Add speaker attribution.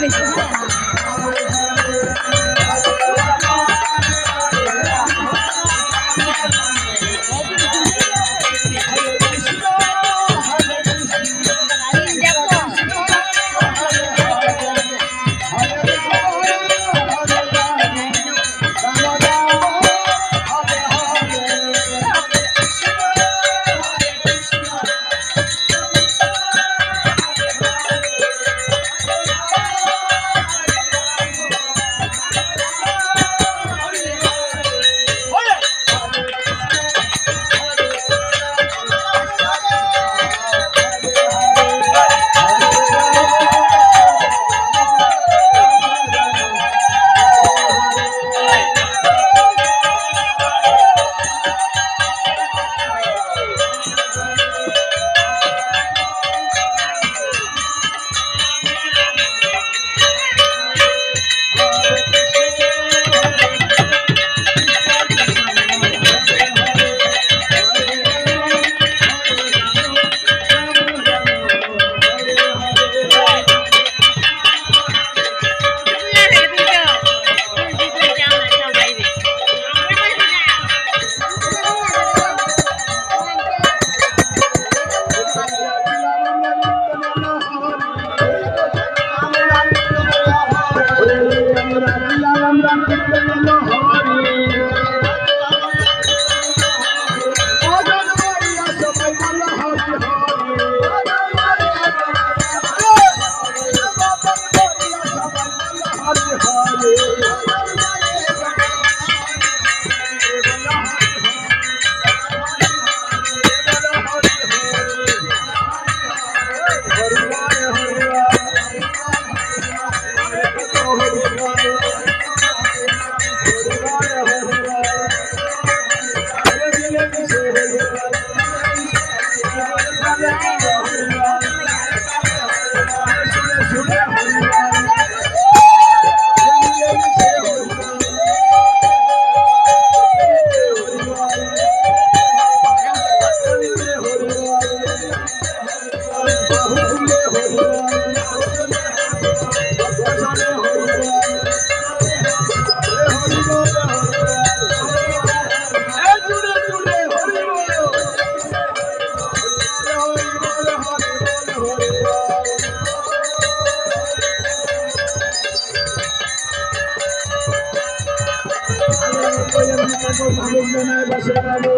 Speaker 1: 没淘
Speaker 2: ভালো জানায় বাসে ভালো